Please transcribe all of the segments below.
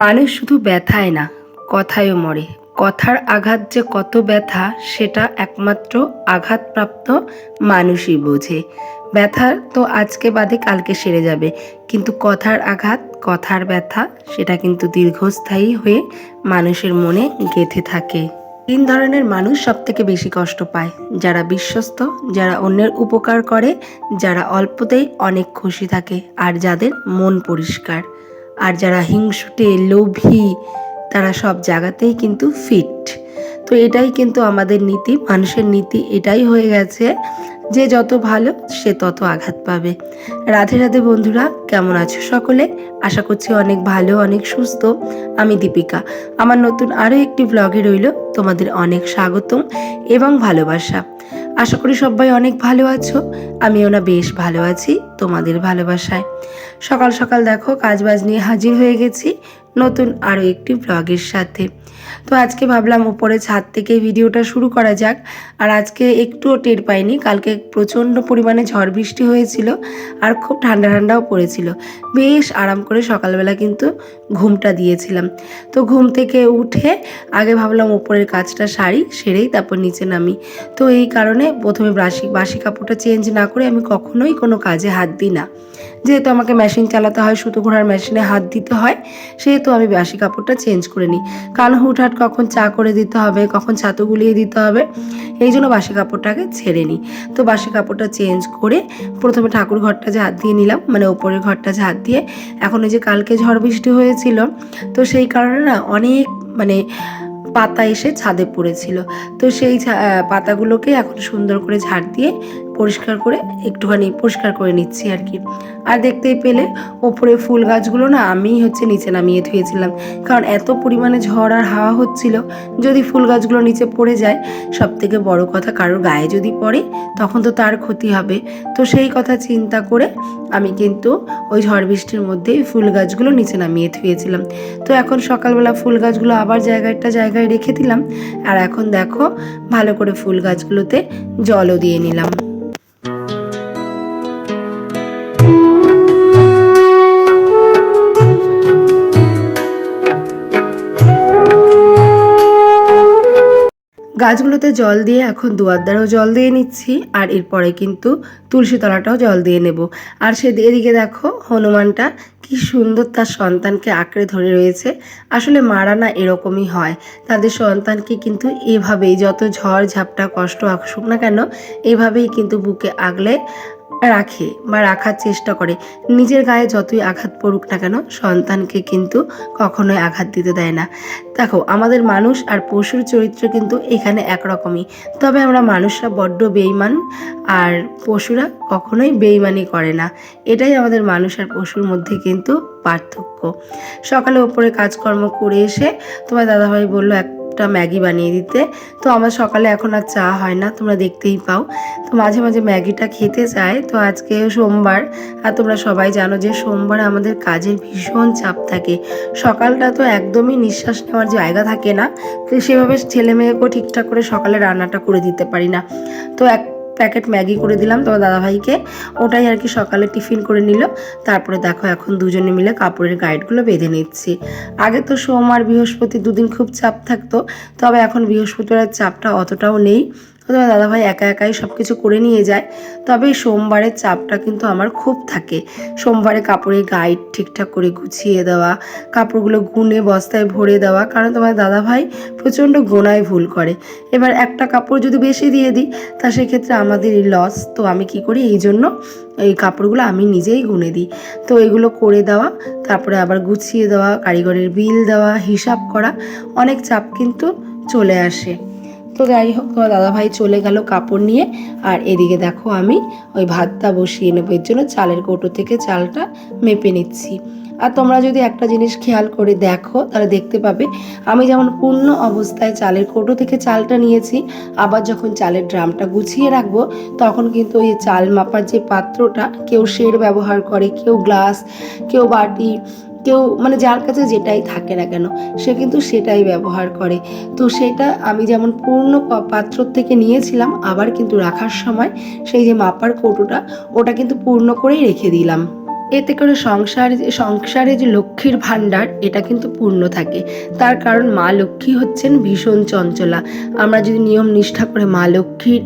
মানুষ শুধু ব্যথায় না, কথায়ও মরে। কথার আঘাত যে কত ব্যথা, সেটা একমাত্র আঘাতপ্রাপ্ত মানুষই বোঝে। ব্যথা তো আজকে বাদে কালকে সেরে যাবে, কিন্তু কথার আঘাত, কথার ব্যথা, সেটা কিন্তু দীর্ঘস্থায়ী হয়ে মানুষের মনে গেঁথে থাকে। তিন ধরনের মানুষ সব থেকে বেশি কষ্ট পায়। যারা বিশ্বস্ত, যারা অন্যের উপকার করে, যারা অল্পতেই অনেক খুশি থাকে, আর যাদের মন পরিষ্কার। আর যারা হিংসুটে, লোভী, তারা সব জায়গাতেই কিন্তু ফিট তো এটাই কিন্তু আমাদের নীতি, মানুষের নীতি এটাই হয়ে গেছে যে যত ভালো সে তত আঘাত পাবে। রাধে রাধে বন্ধুরা, কেমন আছো সকলে? আশা করছি অনেক ভালো, অনেক সুস্থ। আমি দীপিকা। আমার নতুন আরও একটি ব্লগে রইল। তোমাদের অনেক স্বাগতম এবং ভালোবাসা। আশা করি সবাই অনেক ভালো আছো। আমিও না বেশ ভালো আছি, তোমাদের ভালোবাসায়। সকাল সকাল দেখো, কাজবাজ নিয়ে হাজির হয়ে গেছি নতুন আরও একটি ব্লগের সাথে। তো আজকে ভাবলাম উপরে ছাদ থেকে ভিডিওটা শুরু করা যাক। আর আজকে একটুও টের পাইনি, কালকে প্রচণ্ড পরিমাণে ঝড় বৃষ্টি হয়েছিল আর খুব ঠান্ডা ঠান্ডাও পড়েছিল। বেশ আরাম করে সকালবেলা কিন্তু ঘুমটা দিয়েছিলাম। তো ঘুম থেকে উঠে আগে ভাবলাম উপরের কাজটা সারি, সেরেই তারপর নিচে নামি। তো এই কারণে প্রথমে বাসি বাসি কাপড়টা চেঞ্জ না করে আমি কখনোই কোনো কাজে হাত দিই না। যেহেতু আমাকে মেশিন চালাতে হয়, সুতো ঘোড়ার মেশিনে হাত দিতে হয়, সেহেতু আমি বাসি কাপড়টা চেঞ্জ করে নিই। কারণ হুটহাট কখন চা করে দিতে হবে, কখন ছাতু গুলিয়ে দিতে হবে, এই জন্য বাসি কাপড়টাকে ছেড়ে নিই। তো বাসি কাপড়টা চেঞ্জ করে প্রথমে ঠাকুর ঘরটা ঝাঁত দিয়ে নিলাম মানে ওপরের ঘরটা ঝাঁত দিয়ে, এখন ওই যে কালকে ঝড় বৃষ্টি হয়েছিল, তো সেই কারণে না অনেক মানে পাতা এসে ছাদে পড়েছিল। তো সেই পাতাগুলোকে এখন সুন্দর করে ঝাড় দিয়ে পরিষ্কার করে, একটুখানি পরিষ্কার করে নিচ্ছি আর কি। আর দেখতেই পেলে ওপরে ফুল গাছগুলো না আমিই হচ্ছে নিচে নামিয়ে ধুয়েছিলাম। কারণ এত পরিমাণে ঝড় আর হাওয়া হচ্ছিল, যদি ফুল গাছগুলো নিচে পড়ে যায় সব থেকে বড় কথা কারোর গায়ে যদি পড়ে, তখন তো তার ক্ষতি হবে। তো সেই কথা চিন্তা করে আমি কিন্তু ওই ঝড় বৃষ্টির মধ্যেই ফুল গাছগুলো নিচে নামিয়ে ধুয়েছিলাম। তো এখন সকালবেলা ফুল গাছগুলো আবার জায়গাটা জায়গায় রেখে দিলাম। আর এখন দেখো, ভালো করে ফুল গাছগুলোতে জলও দিয়ে নিলাম। গাছগুলোতে জল দিয়ে এখন দুয়ার দ্বারাও জল দিয়ে নিচ্ছি, আর এরপরে কিন্তু তুলসী তলাটাও জল দিয়ে নেব। আর সে এদিকে দেখো, হনুমানটা কি সুন্দর তার সন্তানকে আঁকড়ে ধরে রয়েছে। আসলে মারা না এরকমই হয়। তাদের সন্তানকে কিন্তু এভাবেই যত ঝড় ঝাপটা কষ্ট আসুক না কেন, এভাবেই কিন্তু বুকে আগলে রাখে বা রাখার চেষ্টা করে। নিজের গায়ে যতই আঘাত পড়ুক না কেন, সন্তানকে কিন্তু কখনোই আঘাত দিতে দেয় না। দেখো, আমাদের মানুষ আর পশুর চরিত্র কিন্তু এখানে একরকমই। তবে আমরা মানুষরা বড্ড বেইমান আর পশুরা কখনোই বেইমানি করে না। এটাই আমাদের মানুষ আর পশুর মধ্যে কিন্তু পার্থক্য। সকালে ওপরে কাজকর্ম করে এসে তোমার দাদাভাই বলল একটা ম্যাগি বানিয়ে দিতে। তো আমার সকালে এখন আর চা হয় না, তোমরা দেখতেই পাও। তো মাঝে মাঝে ম্যাগিটা খেতে চায়। তো আজকে সোমবার, আর তোমরা সবাই জানো যে সোমবার আমাদের কাজের ভীষণ চাপ থাকে। সকালটা তো একদমই নিঃশ্বাস নেওয়ার জায়গা থাকে না। তো সেভাবে ছেলে মেয়েকেও ঠিকঠাক করে সকালে রান্নাটা করে দিতে পারি না। তো এক প্যাকেট ম্যাগি করে দিলাম তোমার দাদাভাইকে। ওটাই আর কি সকালে টিফিন করে নিল। তারপরে দেখো এখন দুজনে মিলে কাপড়ের গাইডগুলো বেঁধে নিচ্ছি। আগে তো সোম আর বৃহস্পতি দুদিন খুব চাপ থাকতো, তবে এখন বৃহস্পতিবার চাপটা অতটাও নেই। তোমার দাদাভাই একা একাই সব কিছু করে নিয়ে যায়, তবে সোমবারের চাপটা কিন্তু আমার খুব থাকে। সোমবারে কাপড়ের গাইড ঠিকঠাক করে গুছিয়ে দেওয়া, কাপড়গুলো গুনে বস্তায় ভরে দেওয়া, কারণ তোমার দাদাভাই প্রচণ্ড গোনায় ভুল করে। এবার একটা কাপড় যদি বেশি দিয়ে দিই, তা সেক্ষেত্রে আমাদেরই লস তো আমি কি করি? এই জন্য এই কাপড়গুলো আমি নিজেই গুনে দিই। তো এগুলো করে দেওয়া, তারপরে আবার গুছিয়ে দেওয়া, কারিগরের বিল দেওয়া, হিসাব করা, অনেক চাপ কিন্তু চলে আসে। তো যাই হোক দাদাভাই চলে গেল কাপড় নিয়ে। আর এদিকে দেখো আমি ওই ভাতটা বসিয়ে নেব। এর জন্য চালের কৌটো থেকে চালটা মেপে নিচ্ছি। আর তোমরা যদি একটা জিনিস খেয়াল করে দেখো, তাহলে দেখতে পাবে, আমি যেমন পূর্ণ অবস্থায় চালের কৌটো থেকে চালটা নিয়েছি, আবার যখন চালের ড্রামটা গুছিয়ে রাখব, তখন কিন্তু ওই চাল মাপার যে পাত্রটা, কেউ শের ব্যবহার করে, কেউ গ্লাস, কেউ বাটি কেউ মানে যার কাছে যেটাই থাকে না কেন, সে কিন্তু সেটাই ব্যবহার করে। তো সেটা আমি যেমন পূর্ণ পাত্র থেকে নিয়েছিলাম, আবার কিন্তু রাখার সময় সেই যে মাপার কৌটোটা, ওটা কিন্তু পূর্ণ করেই রেখে দিলাম। এতে করে সংসার, সংসারে যে লক্ষ্মীর ভাণ্ডার, এটা কিন্তু পূর্ণ থাকে। তার কারণ মা লক্ষ্মী হচ্ছেন ভীষণ চঞ্চলা। আমরা যদি নিয়ম নিষ্ঠা করে মা লক্ষ্মীর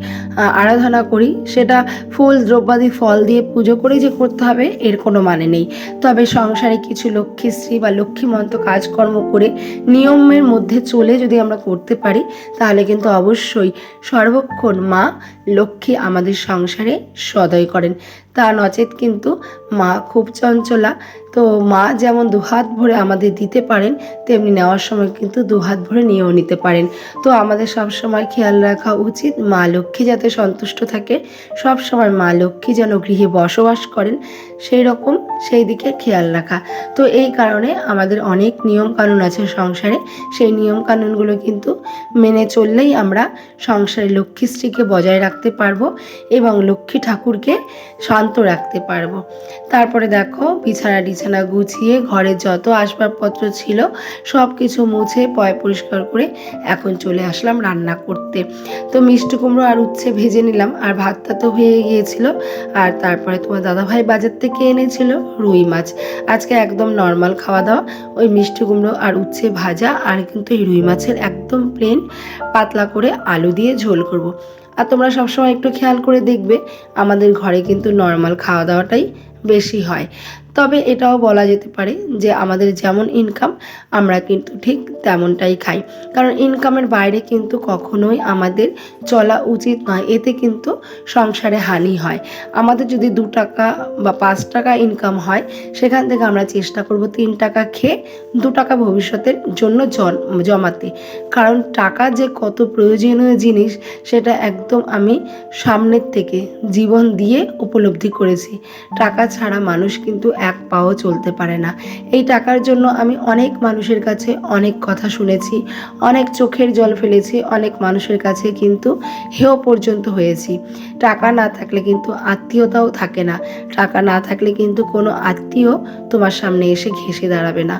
আরাধনা করি। সেটা ফুল, দ্রব্যাদি, ফল দিয়ে পুজো করে যে করতে হবে, এর কোনো মানে নেই। তবে সংসারে কিছু লক্ষ্মীশ্রী বা লক্ষ্মীমন্ত কাজকর্ম করে নিয়মের মধ্যে চলে যদি আমরা করতে পারি, তাহলে কিন্তু অবশ্যই সর্বক্ষণ মা লক্ষ্মী আমাদের সংসারে সদয় করেন। তা নচেত কিন্তু মা খুব চঞ্চলা। তো মা যেমন দুহাত ভরে আমাদের দিতে পারেন, তেমনি নেওয়ার সময় কিন্তু দুহাত ভরে নিয়েও নিতে পারেন। তো আমাদের সব সময় খেয়াল রাখা উচিত মা লক্ষ্মী যাতে সন্তুষ্ট থাকে, সব সময় মা লক্ষ্মী যেন গৃহে বসবাস করেন। সেই রকম সেই দিকে খেয়াল রাখা। তো এই কারণে আমাদের অনেক নিয়ম কানুন আছে সংসারে। সেই নিয়ম কানুনগুলো কিন্তু মেনে চললেই আমরা সংসারে লক্ষ্মীশ্রীকে বজায় রাখতে পারব এবং লক্ষ্মী ঠাকুরকে শান্ত রাখতে পারব। তারপরে দেখো, বিছানা টিছানা গুছিয়ে ঘরের যত আসবাবপত্র ছিল সব কিছু মুছে পয় পরিষ্কার করে এখন চলে আসলাম রান্না করতে। তো মিষ্টি কুমড়ো আর উচ্ছে ভেজে নিলাম। আর ভাতটা তো হয়ে গিয়েছিল। আর তারপরে তোমার দাদাভাই বাজার থেকে এনেছিল রুই মাছ আজকে একদম নর্মাল খাওয়া দাওয়া, ওই মিষ্টি কুমড়ো আর উচ্ছে ভাজা আর কিন্তু এই রুই মাছের একদম প্লেন পাতলা করে আলু দিয়ে ঝোল করব। আর তোমরা সবসময় একটু খেয়াল করে দেখবে, আমাদের ঘরে কিন্তু নর্মাল খাওয়া দাওয়াটাই বেশি হয় তবে এটাও বলা যেতে পারে যে আমাদের যেমন ইনকাম আমরা কিন্তু ঠিক তেমনটাই খাই। কারণ ইনকামের বাইরে কিন্তু কখনোই আমাদের চলা উচিত নয়, এতে কিন্তু সংসারে হানি হয়। আমাদের যদি দু টাকা বা পাঁচ টাকা ইনকাম হয়, সেখান থেকে আমরা চেষ্টা করব তিন টাকা খেয়ে দু টাকা ভবিষ্যতের জন্য জন- জমাতে। কারণ টাকা যে কত প্রয়োজনীয় জিনিস, সেটা একদম আমি সামনের থেকে জীবন দিয়ে উপলব্ধি করেছি। টাকা ছাড়া মানুষ কিন্তু এক পাও চলতে পারে না। এই টাকার জন্য আমি অনেক মানুষের কাছে অনেক কথা শুনেছি, অনেক চোখের জল ফেলেছি, অনেক মানুষের কাছে কিন্তু হেও পর্যন্ত হয়েছি। টাকা না থাকলে কিন্তু আত্মীয়তাও থাকে না। টাকা না থাকলে কিন্তু কোনো আত্মীয় তোমার সামনে এসে ঘেসে দাঁড়াবে না।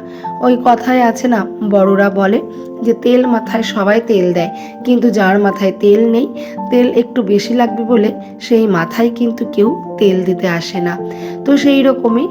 ওই কথায় আছে না, বড়রা বলে যে তেল মাথায় সবাই তেল দেয়, কিন্তু যার মাথায় তেল নেই, তেল একটু বেশি লাগবে বলে সেই মাথায় কিন্তু কেউ তেল দিতে আসে না। তো সেই রকমই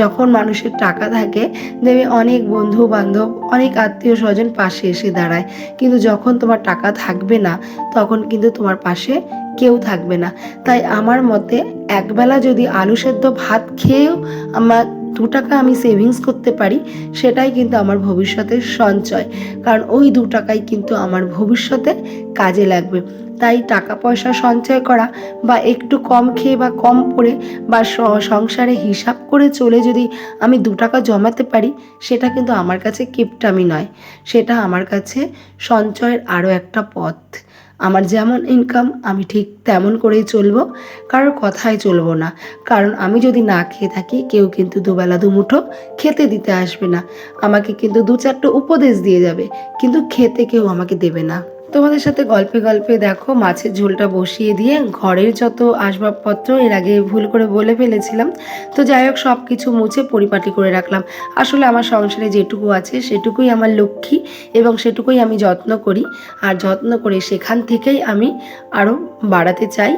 যখন মানুষের টাকা থাকে দেবে অনেক বন্ধু বান্ধব অনেক আত্মীয় স্বজন পাশে এসে দাঁড়ায়। কিন্তু যখন তোমার টাকা থাকবে না, তখন কিন্তু তোমার পাশে কেউ থাকবে না। তাই আমার মতে, একবেলা যদি আলু সেদ্ধ ভাত খেয়েও আমার দু টাকা আমি সেভিংস করতে পারি, সেটাই কিন্তু আমার ভবিষ্যতের সঞ্চয়। কারণ ওই দু টাকাই কিন্তু আমার ভবিষ্যতে কাজে লাগবে। তাই টাকা পয়সা সঞ্চয় করা বা একটু কম খেয়ে বা কম পড়ে বা সংসারে হিসাব করে চলে যদি আমি দু টাকা জমাতে পারি, সেটা কিন্তু আমার কাছে কিপটামি নয়। সেটা আমার কাছে সঞ্চয়ের আরও একটা পথ। আমার যেমন ইনকাম আমি ঠিক তেমন করেই চলবো। কারোর কথাই চলবো না। কারণ আমি যদি না খেয়ে থাকি, কেউ কিন্তু দুবেলা দুমুঠো খেতে দিতে আসবে না। আমাকে কিন্তু দু চারটে উপদেশ দিয়ে যাবে। কিন্তু খেতে কেউ আমাকে দেবে না। তোমাদের সাথে গল্পে গল্পে দেখো, মাছের ঝোলটা বসিয়ে দিয়ে ঘরের যত আসবাবপত্র, এর আগে ভুল করে বলে ফেলেছিলাম। তো যাই হোক সব কিছু মুছে পরিপাটি করে রাখলাম। আসলে আমার সংসারে যেটুকু আছে, সেটুকুই আমার লক্ষ্মী এবং সেটুকুই আমি যত্ন করি। আর যত্ন করে সেখান থেকেই আমি আরও বাড়াতে চাই।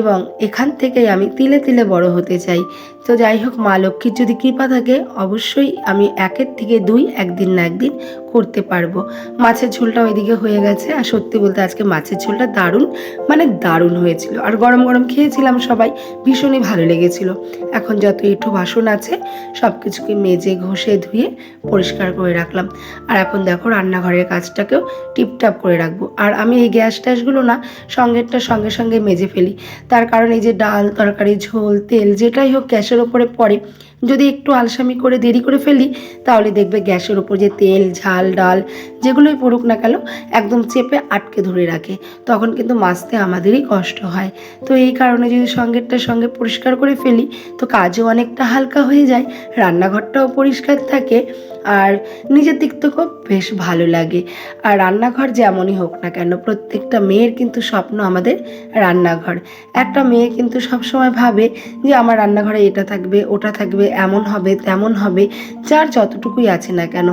এবং এখান থেকেই আমি তিলে তিলে বড় হতে চাই। তো যাই হোক, মা লক্ষ্মীর যদি কৃপা থাকে, অবশ্যই আমি একের থেকে দুই একদিন না একদিন করতে পারব। মাছের ঝোলটা ওইদিকে হয়ে গেছে। আর সত্যি বলতে আজকে মাছের ঝোলটা দারুণ মানে দারুণ হয়েছিল। আর গরম গরম খেয়েছিলাম সবাই, ভীষণই ভালো লেগেছিল। এখন যত এঁঠো বাসন আছে সব কিছুকে মেজে, ঘষে, ধুয়ে পরিষ্কার করে রাখলাম। আর এখন দেখো, রান্নাঘরের কাজটাকেও টিপটাপ করে রাখব। আর আমি এই গ্যাস ট্যাসগুলো না, সঙ্গেরটা সঙ্গে সঙ্গে মেজে ফেলি। তার কারণ এই যে ডাল তরকারি ঝোল তেল যেটাই হোক গ্যাসের ওপরে পড়ে যদি একটু আলসামি করে দেরি করে ফেলি, তাহলে দেখবে গ্যাসের ওপর যে তেল, ঝাল, ডাল যেগুলোই পড়ুক না কেন, একদম চেপে আটকে ধরে রাখে। তখন কিন্তু মাজতে আমাদেরই কষ্ট হয়। তো এই কারণে যদি সঙ্গেরটার সঙ্গে পরিষ্কার করে ফেলি, তো কাজও অনেকটা হালকা হয়ে যায়, রান্নাঘরটাও পরিষ্কার থাকে, আর নিজের দিক থেকেও বেশ ভালো লাগে। আর রান্নাঘর যেমনই হোক না কেন, প্রত্যেকটা মেয়ের কিন্তু স্বপ্ন আমাদের রান্নাঘর। একটা মেয়ে কিন্তু সবসময় ভাবে যে, আমার রান্নাঘরে এটা থাকবে, ওটা থাকবে এমন হবে, তেমন হবে, যার যতটুকুই আছে না কেন।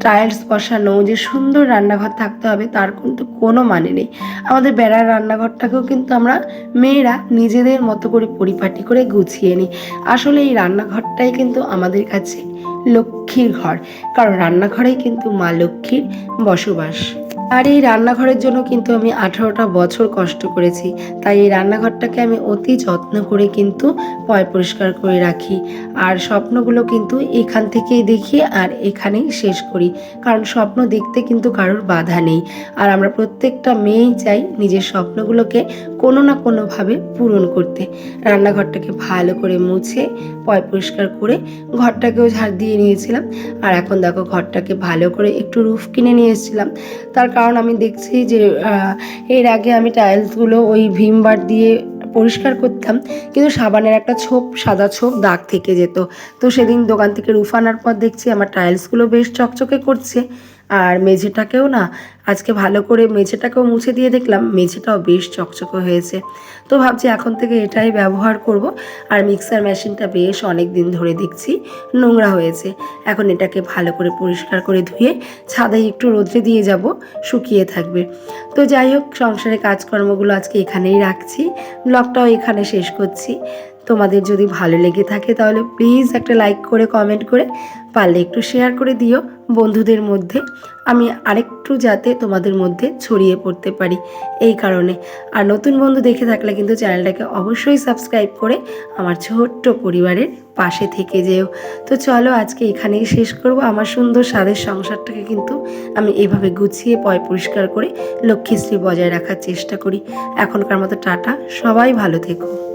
টাইলস বসানো, যে সুন্দর রান্নাঘর থাকতে হবে, তার কিন্তু কোনো মানে নেই। আমাদের বেড়ার রান্নাঘরটাকেও কিন্তু আমরা মেয়েরা নিজেদের মতো করে পরিপাটি করে গুছিয়ে নিই। আসলে এই রান্নাঘরটাই কিন্তু আমাদের কাছে লক্ষ্মীর ঘর, কারণ রান্নাঘরেই কিন্তু মা লক্ষ্মীর বসবাস। আর এই রান্নাঘরের জন্য কিন্তু আমি আঠারোটা বছর কষ্ট করেছি। তাই এই রান্নাঘরটাকে আমি অতি যত্ন করে কিন্তু পয় পরিষ্কার করে রাখি। আর স্বপ্নগুলো কিন্তু এখান থেকেই দেখি আর এখানেই শেষ করি। কারণ স্বপ্ন দেখতে কিন্তু কারোর বাধা নেই। আর আমরা প্রত্যেকটা মেয়েই চাই নিজের স্বপ্নগুলোকে কোনো না কোনোভাবে পূরণ করতে। রান্নাঘরটাকে ভালো করে মুছে, পয় পরিষ্কার করে ঘরটাকেও ঝাড় দিয়ে নিয়েছিলাম। আর এখন দেখো ঘরটাকে ভালো করে একটু রুফ কিনে নিয়ে এসেছিলাম। তার কারণ আমি দেখছি যে এর আগে আমি টাইলসগুলো ওই ভিমবার দিয়ে পরিষ্কার করতাম, কিন্তু সাবানের একটা ছোপ, সাদা ছোপ দাগ থেকে যেত। তো সেদিন দোকান থেকে রুফানার পর দেখছি আমার টাইলসগুলো বেশ চকচকে করছে। আর মেঝেটাকেও না, আজকে ভালো করে মেঝেটাকেও মুছে দিয়ে দেখলাম, মেঝেটাও বেশ চকচকে হয়েছে। তো ভাবছি এখন থেকে এটাই ব্যবহার করব। আর মিক্সার মেশিনটা বেশ অনেক দিন ধরে দেখছি, নোংরা হয়েছে। এখন এটাকে ভালো করে পরিষ্কার করে ধুয়ে ছাদে একটু রোদ্রে দিয়ে যাব, শুকিয়ে থাকবে। তো যাই হোক সংসারে কাজকর্মগুলো আজকে এখানেই রাখছি। ব্লগটাও এখানে শেষ করছি। তোমাদের যদি ভালো লেগে থাকে তাহলে প্লিজ একটা লাইক করে কমেন্ট করে, পারলে একটু শেয়ার করে দিও বন্ধুদের মধ্যে। আমি আরেকটু যাতে তোমাদের মধ্যে ছড়িয়ে পড়তে পারি এই কারণে। আর নতুন বন্ধু দেখে থাকলে কিন্তু চ্যানেলটাকে অবশ্যই সাবস্ক্রাইব করে আমার ছোট্ট পরিবারের পাশে থেকে যেও। তো চলো আজকে এখানেই শেষ করব। আমার সুন্দর স্বাদের সংসারটাকে কিন্তু আমি এভাবে গুছিয়ে, পয় পরিষ্কার করে লক্ষ্মীশ্রী বজায় রাখার চেষ্টা করি। এখনকার মতো টাটা। সবাই ভালো থেকো।